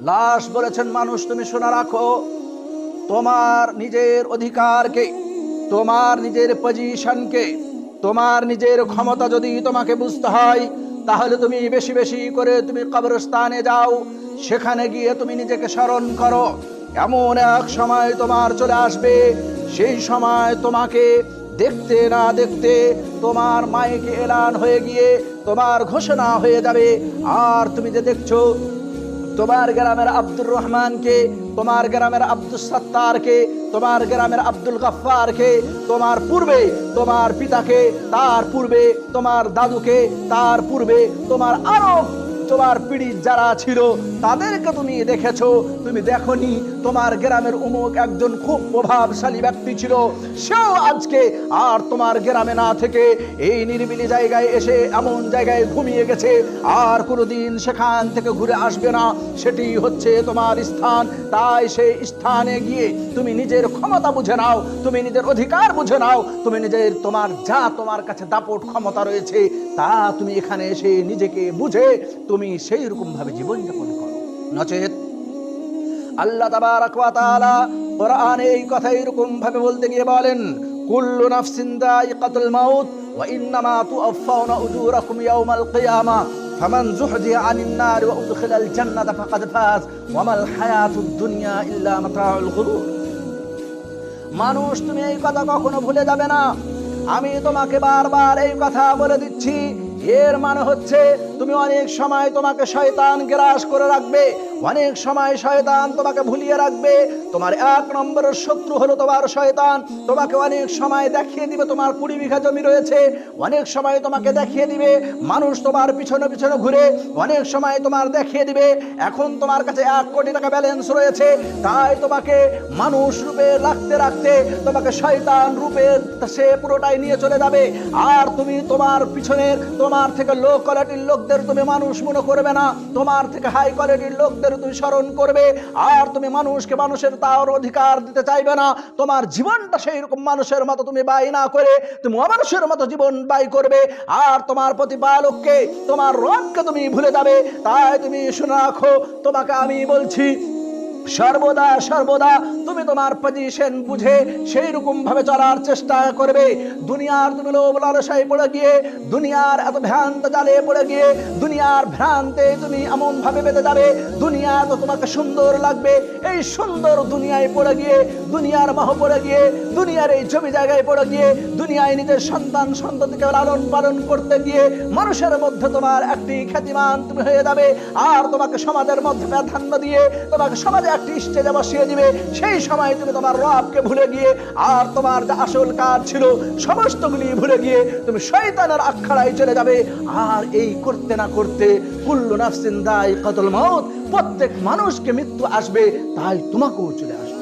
লাশ বলেছেন মানুষ, তুমি শোনা রাখো, তোমার নিজের অধিকারকে, তোমার নিজের পজিশনকে তোমার নিজের ক্ষমতা যদি তোমাকে বুঝতে হয়, তাহলে তুমি বেশি বেশি করে তুমি কবরস্থানে যাও, সেখানে গিয়ে তুমি নিজেকে স্মরণ করো। এমন এক সময় তোমার চলে আসবে, সেই সময় তোমাকে দেখতে না দেখতে তোমার মাইকে এলান হয়ে গিয়ে তোমার ঘোষণা হয়ে যাবে, আর তুমি যে দেখছ তোমার গ্রামের আব্দুর রহমানকে তোমার গ্রামের আব্দুল সত্তারকে তোমার গ্রামের আব্দুল গফ্ফারকে তোমার পূর্বে তোমার পিতাকে তার পূর্বে তোমার দাদুকে তার পূর্বে তোমার আরও তোমার পিড়ি যারা ছিল, তাদেরকে তুমি দেখেছ। তুমি দেখনি, তোমার গ্রামের উমুক একজন খুব প্রভাবশালী ব্যক্তি ছিল। সেও আজকে আর তোমার গ্রামে না থেকে এই নিরিবিলি জায়গায় এসে এমন জায়গায় ঘুমিয়ে গেছে। আর কোনোদিন সেখান থেকে ঘুরে আসবে না। সেটি হচ্ছে তোমার স্থান। তাই সেই স্থানে গিয়ে তুমি নিজের ক্ষমতা বুঝে নাও, তুমি নিজের অধিকার বুঝে নাও, তুমি নিজের তোমার যা তোমার কাছে দাপট ক্ষমতা রয়েছে, তা তুমি এখানে এসে নিজেকে বুঝে তুমি সেই রকম ভাবে জীবনযাপন করো। নচেত আল্লাহ তাবারাক ওয়া তাআলা কোরআনে এই কথা এরকম ভাবে বলতে গিয়ে বলেন, কুল্লু নাফসিন দাইকাতুল মাউত ওয়া ইন্নামা তুআফাউনা উজুরাকুম ইয়াওমাল কিয়ামা, ফামান যুহজিয়া আনিন নার ওয়া উদখিলাল জান্নাতা ফাকাদ ফাজ, ওয়া মাল হায়াতুদ দুনিয়া ইল্লা মাতাউল গুরুর মানুষ, তুমি এই কথা কখনো ভুলে যাবে না। আমি তোমাকে বারবার এই কথা বলে দিচ্ছি। এর মানে হচ্ছে তুমি অনেক সময় তোমাকে শয়তান গ্রাস করে রাখবে। অনেক সময় শয়তান তোমাকে ভুলিয়ে রাখবে। তোমার এক নম্বরের শত্রু হলো তোমার শয়তান। তোমাকে অনেক সময় দেখিয়ে দিবে তোমার কুড়ি বিঘা জমি রয়েছে। অনেক সময় তোমাকে দেখিয়ে দিবে মানুষ তোমার পিছনে পিছনে ঘুরে। অনেক সময় তোমার দেখিয়ে দিবে, এখন তোমার কাছে এক কোটি টাকা ব্যালেন্স রয়েছে। তাই তোমাকে মানুষ রূপে রাখতে রাখতে তোমাকে শয়তান রূপে সে পুরোটাই নিয়ে চলে যাবে। আর তুমি তোমার পিছনের তোমার থেকে লো কোয়ালিটির লোকদের তুমি মানুষ মনে করবে না। তোমার থেকে হাই কোয়ালিটির লোকদের তুমি স্মরণ করবে। আর তুমি মানুষকে মানুষের তার অধিকার দিতে চাইবে না। তোমার জীবনটা সেই রকম মানুষের মতো তুমি বাই না করে তুমি অমানুষের মতো জীবন বাই করবে। আর তোমার প্রতিপালককে, তোমার রবকে তুমি ভুলে যাবে। তাই তুমি শুনে রাখো, তোমাকে আমি বলছি সর্বদা সর্বদা তুমি তোমার পজিশন বুঝে সেই রকম ভাবে চলার চেষ্টা করবে। দুনিয়ার তুমি লোভ লালসায় পড়ে গিয়ে, দুনিয়ার এত ভ্রান্ত জালে পড়ে গিয়ে, দুনিয়ার ভ্রান্তে তুমি এমন ভাবে বেঁধে যাবে, দুনিয়া তো তোমাকে সুন্দর লাগবে, এই সুন্দর দুনিয়ায় পড়ে গিয়ে দুনিয়ার মাহ পড়ে গিয়ে, দুনিয়ার এই জমি জায়গায় পড়ে গিয়ে, দুনিয়ায় নিজের সন্তান সন্ততিকে লালন পালন করতে গিয়ে, মানুষের মধ্যে তোমার একটি খ্যাতিমান তুমি হয়ে যাবে। আর তোমাকে সমাজের মধ্যে প্রাধান্য দিয়ে, তোমাকে সমাজে একটি স্টেজে বসিয়ে দিবে। সেই সময় তুমি তোমার রবকে ভুলে গিয়ে, আর তোমার যে আসল কাজ ছিল, সমস্তগুলি ভুলে গিয়ে তুমি শয়তানের আখাড়ায় চলে যাবে। আর এই করতে না করতে কুল্লু নাফসিন দাই কতল মাউত, প্রত্যেক মানুষকে মৃত্যু আসবে, তাই তোমাকেও চলে আসবে।